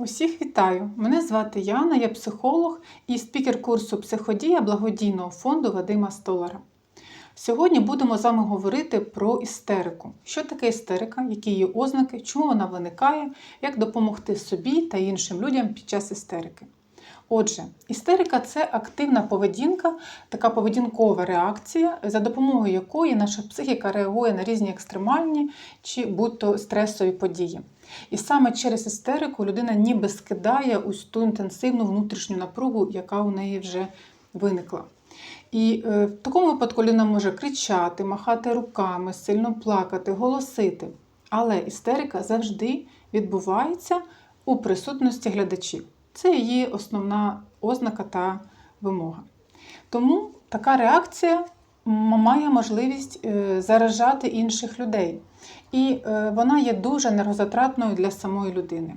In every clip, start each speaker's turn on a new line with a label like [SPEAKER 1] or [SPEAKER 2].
[SPEAKER 1] Усіх вітаю! Мене звати Яна, я психолог і спікер курсу Психодія благодійного фонду Вадима Столара. Сьогодні будемо з вами говорити про істерику. Що таке істерика, які її ознаки, чому вона виникає, як допомогти собі та іншим людям під час істерики. Отже, істерика це активна поведінка, така поведінкова реакція, за допомогою якої наша психіка реагує на різні екстремальні чи будь-то стресові події. І саме через істерику людина ніби скидає ось ту інтенсивну внутрішню напругу, яка у неї вже виникла. І е, в такому випадку людина може кричати, махати руками, сильно плакати, голосити. Але істерика завжди відбувається у присутності глядачів. Це її основна ознака та вимога. Тому така реакція має можливість е, заражати інших людей. І е, вона є дуже енергозатратною для самої людини.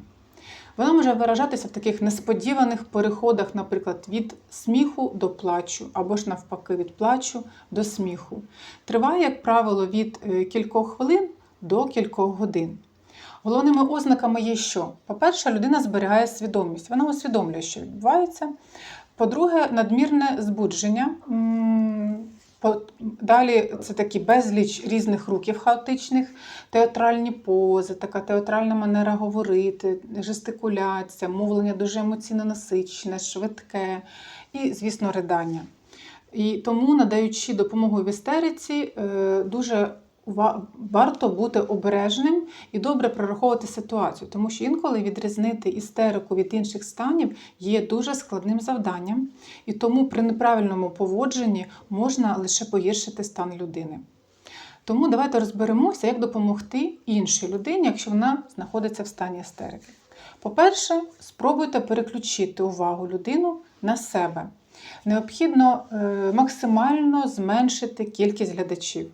[SPEAKER 1] Вона може виражатися в таких несподіваних переходах, наприклад, від сміху до плачу, або ж навпаки, від плачу до сміху. Триває, як правило, від е, кількох хвилин до кількох годин. Головними ознаками є що? По-перше, людина зберігає свідомість, вона усвідомлює, що відбувається. По-друге, надмірне збудження. Далі це такі безліч різних рухів хаотичних, театральні пози, така театральна манера говорити, жестикуляція, мовлення дуже емоційно насичене, швидке і, звісно, ридання. І тому, надаючи допомогу в істериці, е, дуже варто бути обережним і добре прораховувати ситуацію, тому що інколи відрізнити істерику від інших станів є дуже складним завданням, і тому при неправильному поводженні можна лише погіршити стан людини. Тому давайте розберемося, як допомогти іншій людині, якщо вона знаходиться в стані істерики. По-перше, спробуйте переключити увагу людину на себе. Необхідно е, максимально зменшити кількість глядачів.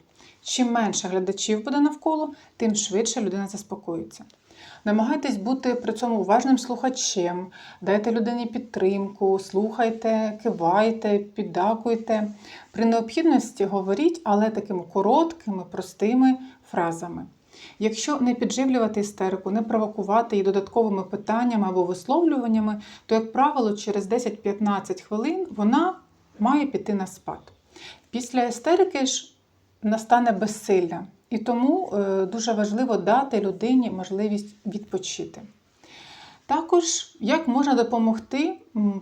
[SPEAKER 1] Чим менше глядачів буде навколо, тим швидше людина заспокоїться. Намагайтесь бути при цьому уважним слухачем, дайте людині підтримку, слухайте, кивайте, піддакуйте. При необхідності говоріть, але такими короткими, простими фразами. Якщо не підживлювати істерику, не провокувати її додатковими питаннями або висловлюваннями, то, як правило, через 10-15 хвилин вона має піти на спад. Після істерики ж настане безсилля. І тому е, дуже важливо дати людині можливість відпочити. Також, як можна допомогти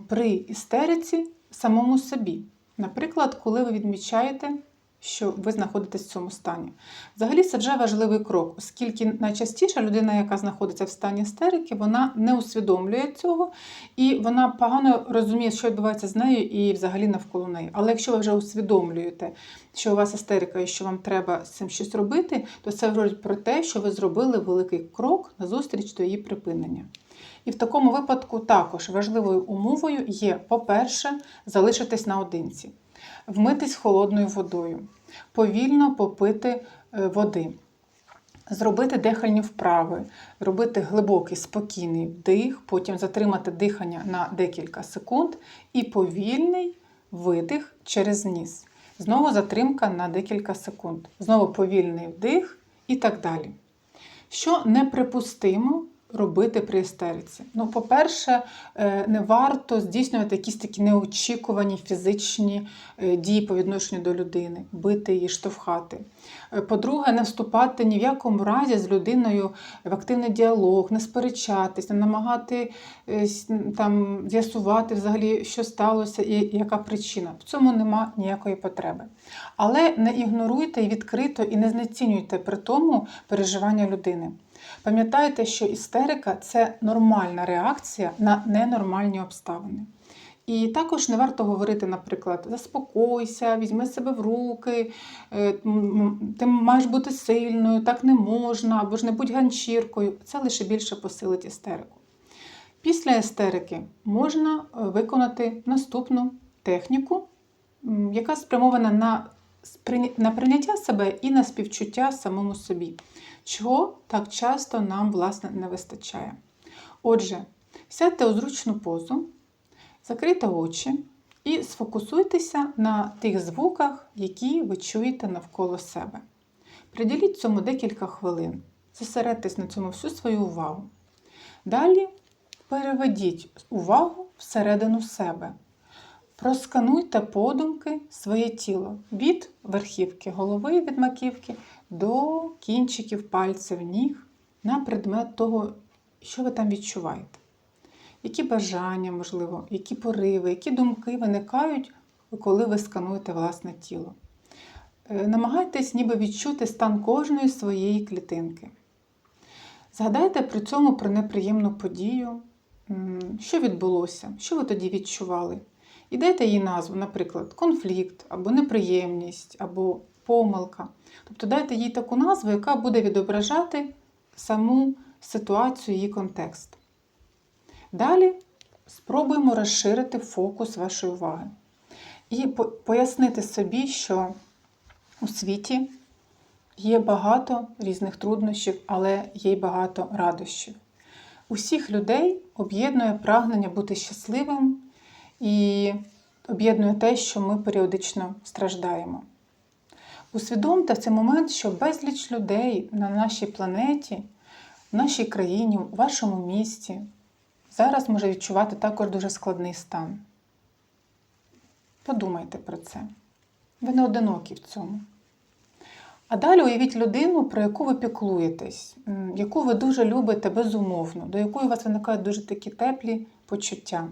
[SPEAKER 1] при істериці самому собі. Наприклад, коли ви відмічаєте що ви знаходитесь в цьому стані. Взагалі, це вже важливий крок, оскільки найчастіше людина, яка знаходиться в стані істерики, вона не усвідомлює цього і вона погано розуміє, що відбувається з нею і взагалі навколо неї. Але якщо ви вже усвідомлюєте, що у вас істерика і що вам треба з цим щось робити, то це говорить про те, що ви зробили великий крок назустріч до її припинення. І в такому випадку також важливою умовою є, по-перше, залишитись наодинці вмитись холодною водою, повільно попити е, води, зробити дихальні вправи, робити глибокий спокійний вдих, потім затримати дихання на декілька секунд і повільний видих через ніс. Знову затримка на декілька секунд. Знову повільний вдих і так далі. Що неприпустимо робити при істериці? Ну, по-перше, е, не варто здійснювати якісь такі неочікувані фізичні е, дії по відношенню до людини, бити її, штовхати. Е, по-друге, не вступати ні в якому разі з людиною в активний діалог, не сперечатись, не намагати там з'ясувати взагалі, що сталося і яка причина. В цьому нема ніякої потреби. Але не ігноруйте і відкрито і не знецінюйте при тому переживання людини. Пам'ятайте, що істерика це нормальна реакція на ненормальні обставини. І також не варто говорити, наприклад, заспокойся, візьми себе в руки, е, ти маєш бути сильною, так не можна, або ж не будь ганчіркою. Це лише більше посилить істерику. Після істерики можна е, виконати наступну техніку, яка спрямована на на прийняття себе і на співчуття самому собі, чого так часто нам, власне, не вистачає. Отже, сядьте у зручну позу, закрийте очі і сфокусуйтеся на тих звуках, які ви чуєте навколо себе. Приділіть цьому декілька хвилин, зосередьтесь на цьому всю свою увагу. Далі переведіть увагу всередину себе. Проскануйте подумки своє тіло від верхівки голови від маківки до кінчиків пальців ніг на предмет того, що ви там відчуваєте. Які бажання, можливо, які пориви, які думки виникають, коли ви скануєте власне тіло. Е, Намагайтесь ніби відчути стан кожної своєї клітинки. Згадайте при цьому про неприємну подію, що відбулося, що ви тоді відчували. І дайте їй назву, наприклад, конфлікт, або неприємність, або помилка. Тобто дайте їй таку назву, яка буде відображати саму ситуацію, її контекст. Далі спробуємо розширити фокус вашої уваги і пояснити собі, що у світі є багато різних труднощів, але є й багато радощів. Усіх людей об'єднує прагнення бути щасливим і об'єднує те, що ми періодично страждаємо. Усвідомте в цей момент, що безліч людей на нашій планеті, в нашій країні, у вашому місті зараз може відчувати також дуже складний стан. Подумайте про це. Ви не одинокі в цьому. А далі уявіть людину, про яку ви піклуєтесь, яку ви дуже любите безумовно, до якої у вас виникають дуже такі теплі почуття.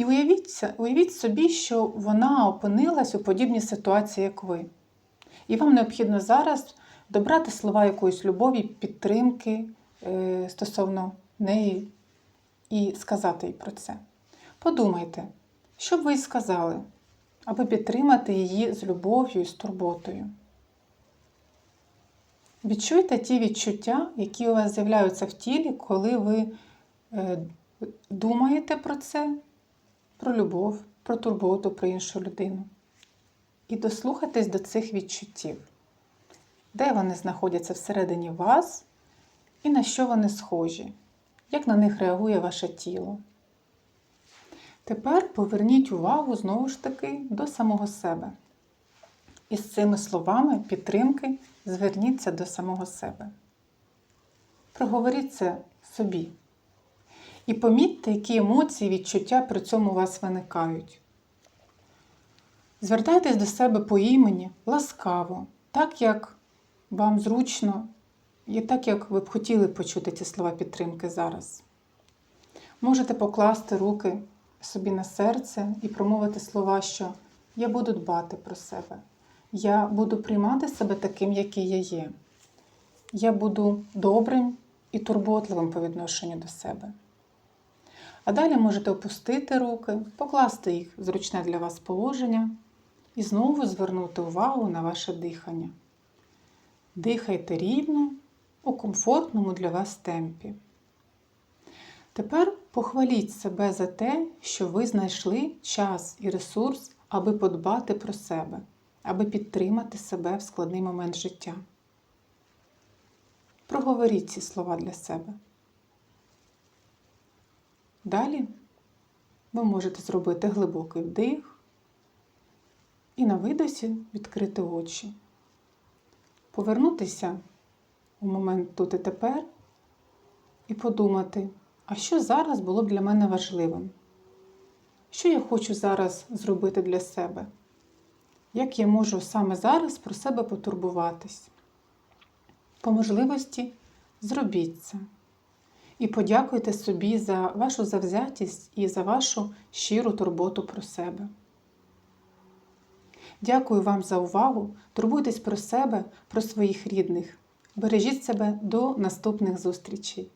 [SPEAKER 1] І уявіть, уявіть собі, що вона опинилась у подібній ситуації, як ви. І вам необхідно зараз добрати слова якоїсь любові, підтримки е, стосовно неї і сказати їй про це. Подумайте, що б ви їй сказали, аби підтримати її з любов'ю і з турботою. Відчуйте ті відчуття, які у вас з'являються в тілі, коли ви е, думаєте про це, про любов, про турботу, про іншу людину. І дослухайтесь до цих відчуттів, де вони знаходяться всередині вас і на що вони схожі, як на них реагує ваше тіло. Тепер поверніть увагу знову ж таки до самого себе. І з цими словами підтримки зверніться до самого себе. Проговоріть це собі. І помітьте, які емоції, відчуття при цьому у вас виникають. Звертайтесь до себе по імені ласкаво, так як вам зручно і так, як ви б хотіли почути ці слова підтримки зараз. Можете покласти руки собі на серце і промовити слова, що я буду дбати про себе. Я буду приймати себе таким, який я є. Я буду добрим і турботливим по відношенню до себе. А далі можете опустити руки, покласти їх в зручне для вас положення і знову звернути увагу на ваше дихання. Дихайте рівно у комфортному для вас темпі. Тепер похваліть себе за те, що ви знайшли час і ресурс, аби подбати про себе, аби підтримати себе в складний момент життя. Проговоріть ці слова для себе. Далі ви можете зробити глибокий вдих і на видосі відкрити очі, повернутися у момент тут і тепер і подумати, а що зараз було б для мене важливим? Що я хочу зараз зробити для себе? Як я можу саме зараз про себе потурбуватись? По можливості зробіть це. І подякуйте собі за вашу завзятість і за вашу щиру турботу про себе. Дякую вам за увагу. Турбуйтесь про себе, про своїх рідних. Бережіть себе до наступних зустрічей.